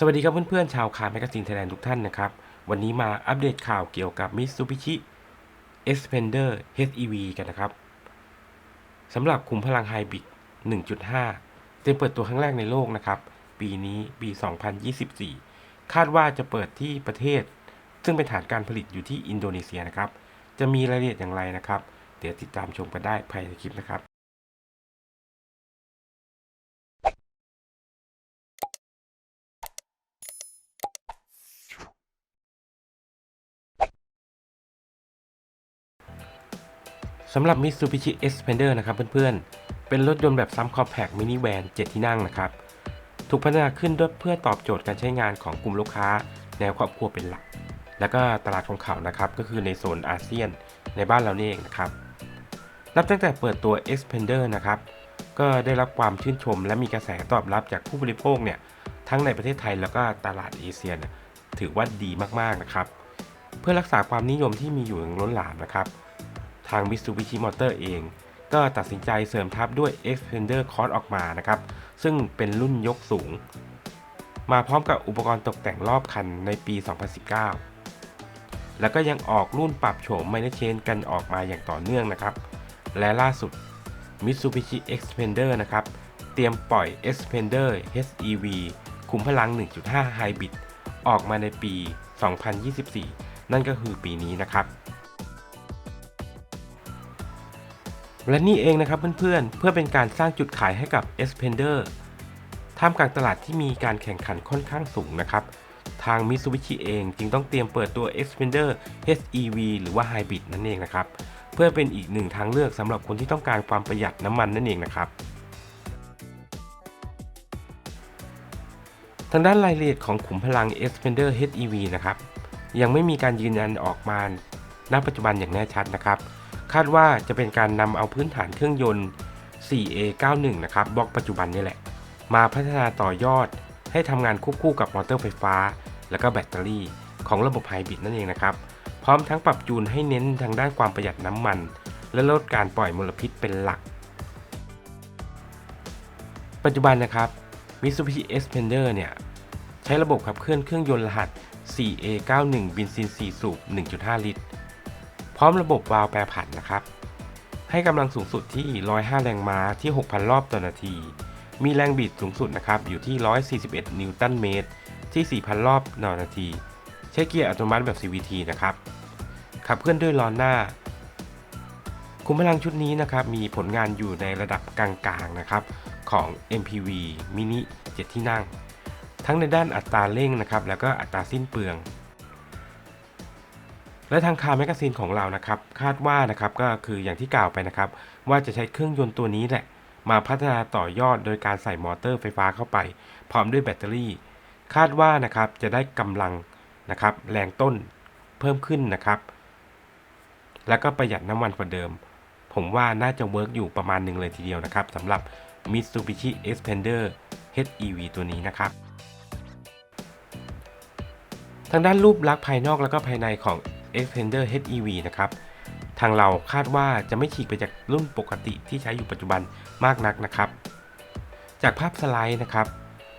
สวัสดีครับเพื่อนๆชาวคาร์แมกซีนไทยแลนด์ทุกท่านนะครับ วันนี้มาอัปเดตข่าวเกี่ยวกับ Mitsubishi Xpander HEV กันนะครับสำหรับขุมพลังไฮบริด 1.5 เตรียมเปิดตัวครั้งแรกในโลกนะครับ ปีนี้ปี 2024 คาดว่าจะเปิดที่ประเทศ ซึ่งเป็นฐานการผลิตอยู่ที่อินโดนีเซียนะครับ จะมีรายละเอียดอย่างไรนะครับ เดี๋ยวติดตามชมกันได้ภายในคลิปนะครับำหรับ Mitsubishi Xpander นะครับเพื่อนๆ เป็นรถยนต์แบบซัมคอมแพคมินิแวน7ที่นั่งนะครับ ถูกพัฒนาขึ้นด้วยเพื่อตอบโจทย์การใช้งานของกลุ่มลูกค้า แนวครอบครัวเป็นหลัก แล้วก็ตลาดของเขานะครับ ก็คือในโซนอาเซียนในบ้านเรานี่เองนะครับ นับตั้งแต่เปิดตัว Xpander นะครับ ก็ได้รับความชื่นชม และมีกระแสตอบรับจากผู้บริโภคเนี่ยทั้งในประเทศไทยแล้วก็ตลาดเอเชียเนี่ยถือว่าดีมากๆนะครับ เพื่อรักษาความนิยมที่มีอยู่อย่างล้นหลามนะครับ ทาง Mitsubishi Motor เอง ก็ตัดสินใจเสริมทับด้วย Xpander Cross ออกมานะครับ ซึ่งเป็นรุ่นยกสูง มาพร้อมกับอุปกรณ์ตกแต่งรอบคันในปี 2019 แล้วก็ยังออกรุ่นปรับโฉม Minor Change กันออกมาอย่างต่อเนื่องนะครับ และล่าสุด Mitsubishi Xpander นะครับ เตรียมปล่อย Xpander HEV ขุมพลัง 1.5 Hybrid ออกมาในปี 2024 นั่นก็คือปีนี้นะครับ และนี่เองนะครับเพื่อนๆ เพื่อเป็นการสร้างจุดขายให้กับ s p e n d e r ท่ามกลางตลาดที่มีการแข่งขันค่อนข้างสูงนะครับ ทาง Mitsubishi เองจึงต้องเตรียมเปิดตัว Xpander HEV หรือว่า Hybrid นั่นเองนะครับ เพื่อเป็นอีกหนึ่งทางเลือกสำหรับคนที่ต้องการความประหยัดน้ำมันนั่นเองนะครับทางด้านรายละเอียดของขุมพลัง Xpander HEV นะครับยังไม่มีการยืนยันออกมาณปัจจุบันอย่างแน่ชัดนะครับ คาดว่าจะเป็นการนำเอาพื้นฐานเครื่องยนต์ 4A91 นะครับบล็อกปัจจุบันนี่แหละ มาพัฒนาต่อยอด ให้ทำงานควบคู่กับมอเตอร์ไฟฟ้า และก็แบตเตอรี่ ของระบบไฮบริดนั่นเองนะครับ พร้อมทั้งปรับจูนให้เน้นทางด้านความประหยัดน้ำมัน และลดการปล่อยมลพิษเป็นหลัก ปัจจุบันนะครับ Mitsubishi Xpander เนี่ยใช้ระบบขับเคลื่อนเครื่องยนต์รหัส 4A91 บินซิน 4 สูบ 1.5 ลิตร พร้อมระบบวาล์วแปรผันนะครับ ให้กำลังสูงสุดที่ 105 แรงม้าที่ 6,000 รอบต่อนาที มีแรงบิดสูงสุดนะครับอยู่ที่ 141 นิวตันเมตร ที่ 4,000 รอบต่อนาที ใช้เกียร์อัตโนมัติแบบ CVT นะครับ ขับเคลื่อนด้วยล้อหน้า คุมพลังชุดนี้นะครับมีผลงานอยู่ในระดับกลางๆนะครับของ MPV Mini 7 ที่นั่ง ทั้งในด้านอัตราเร่งนะครับแล้วก็อัตราสิ้นเปลือง และทางคาร์แมกซีนของเรานะครับคาดว่านะครับก็คืออย่างที่กล่าวไปนะครับ ว่าจะใช้เครื่องยนต์ตัวนี้แหละมาพัฒนาต่อยอดโดยการใส่มอเตอร์ไฟฟ้าเข้าไป พร้อมด้วยแบตเตอรี่ คาดว่านะครับจะได้กำลังนะครับแรงต้นเพิ่มขึ้นนะครับ แล้วก็ประหยัดน้ำมันกว่าเดิม ผมว่าน่าจะเวิร์กอยู่ประมาณหนึ่งเลยทีเดียวนะครับสำหรับ Mitsubishi Xpander HEV ตัวนี้นะครับ ทางด้านรูปลักษณ์ภายนอกแล้วก็ภายในของ Xpander HEV นะครับ ทางเราคาดว่าจะไม่ฉีกไปจากรุ่นปกติที่ใช้อยู่ปัจจุบันมากนักนะครับ จากภาพสไลด์นะครับ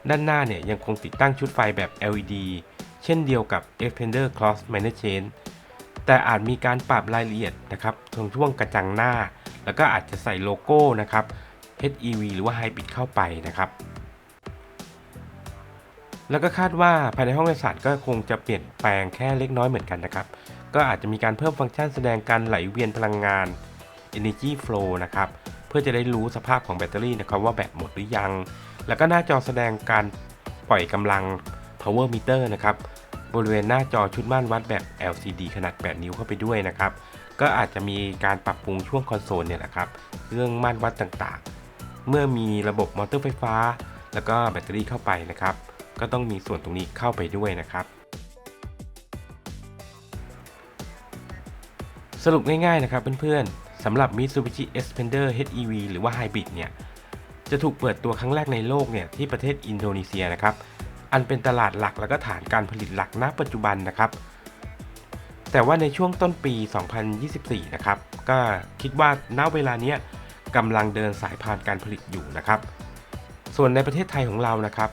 ด้านหน้าเนี่ยยังคงติดตั้งชุดไฟแบบ LED เช่นเดียวกับ Xpander Cross Minor Change แต่อาจมีการปรับรายละเอียดนะครับตรงช่วงกระจังหน้า แล้วก็อาจจะใส่โลโก้นะครับ HEV หรือว่า Hybrid เข้าไปนะครับแล้วก็คาดว่าภายในห้องโดยสารก็คงจะเปลี่ยนแปลงแค่เล็กน้อยเหมือนกันนะครับ ก็อาจจะมีการเพิ่มฟังก์ชันแสดงการไหลเวียนพลังงาน Energy Flow นะครับ เพื่อจะได้รู้สภาพของแบตเตอรี่นะครับว่าแบตหมดหรือยัง แล้วก็หน้าจอแสดงการปล่อยกำลัง Power Meter นะครับ บริเวณหน้าจอชุดม่านวัดแบบ LCD ขนาด 8 นิ้วเข้าไปด้วยนะครับ ก็อาจจะมีการปรับปรุงช่วงคอนโซลเนี่ยแหละครับ เรื่องม่านวัดต่างๆ เมื่อมีระบบมอเตอร์ไฟฟ้า แล้วก็แบตเตอรี่เข้าไปนะครับ ก็ต้องมีส่วนตรงนี้เข้าไปด้วยนะครับ สรุปง่ายๆนะครับเพื่อนๆสำหรับ Mitsubishi Xpander HEV หรือว่า Hybrid เนี่ยจะถูกเปิดตัวครั้งแรกในโลกเนี่ยที่ประเทศอินโดนีเซียนะครับอันเป็นตลาดหลักแล้วก็ฐานการผลิตหลักณปัจจุบันนะครับ แต่ว่าในช่วงต้นปี 2024 นะครับ ก็คิดว่าณเวลาเนี้ยกำลังเดินสายพานการผลิตอยู่นะครับ ส่วนในประเทศไทยของเรานะครับ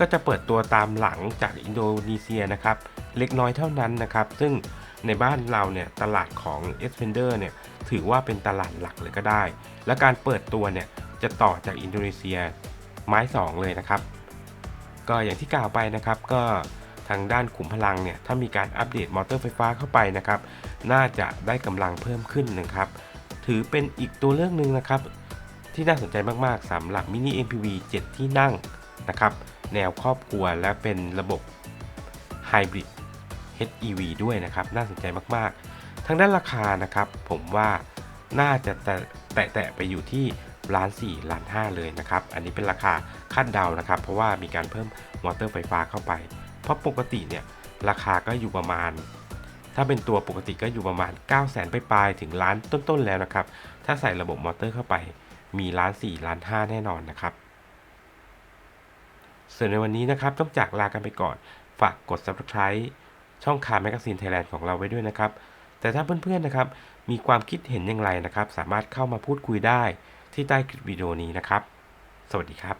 ก็จะเปิดตัวตามหลังจากอินโดนีเซียนะครับ เล็กน้อยเท่านั้นนะครับ ซึ่ง ในบ้านเราเนี่ยตลาดของ e x p e n d e r เนี่ยถือว่าเป็นตลาดหลักเลยก็ได้ และการเปิดตัวเนี่ยจะต่อจากอินโดนีเซียไม้ 2 เลยนะครับ ก็อย่างที่กล่าวไปนะครับก็ทางด้านขุมพลังเนี่ยถ้ามีการอัปเดตมอเตอร์ไฟฟ้าเข้าไปนะครับน่าจะได้กำลังเพิ่มขึ้นนะครับ ถือเป็นอีกตัวเลือกหนึ่งนะครับ ที่น่าสนใจมากๆสำหรับมินิ MPV 7 ที่นั่งนะครับ แนวครอบครัวและเป็นระบบไฮบริด HEV ด้วยนะครับ น่าสนใจมากๆ ทางด้านราคานะครับ ผมว่าน่าจะแตะแตะไปอยู่ที่ล้านสี่ล้านห้าเลยนะครับ อันนี้เป็นราคาคาดเดานะครับ เพราะว่ามีการเพิ่มมอเตอร์ไฟฟ้าเข้าไป เพราะปกติเนี่ยราคาก็อยู่ประมาณ ถ้าเป็นตัวปกติก็อยู่ประมาณ 9 0 0 0 0 0ไปปลายถึงล้านต้นๆแล้วนะครับ ถ้าใส่ระบบมอเตอร์เข้าไปมีล้าน4ล้าน5แน่นอนนะครับ ส่วนในวันนี้นะครับต้องจากลากันไปก่อน ฝากกด subscribe ช่องคาแมกซีนไทยแลนด์ของเราไว้ด้วยนะครับ แต่ถ้าเพื่อนๆนะครับ มีความคิดเห็นอย่างไรนะครับ สามารถเข้ามาพูดคุยได้ที่ใต้คลิปวิดีโอนี้นะครับ สวัสดีครับ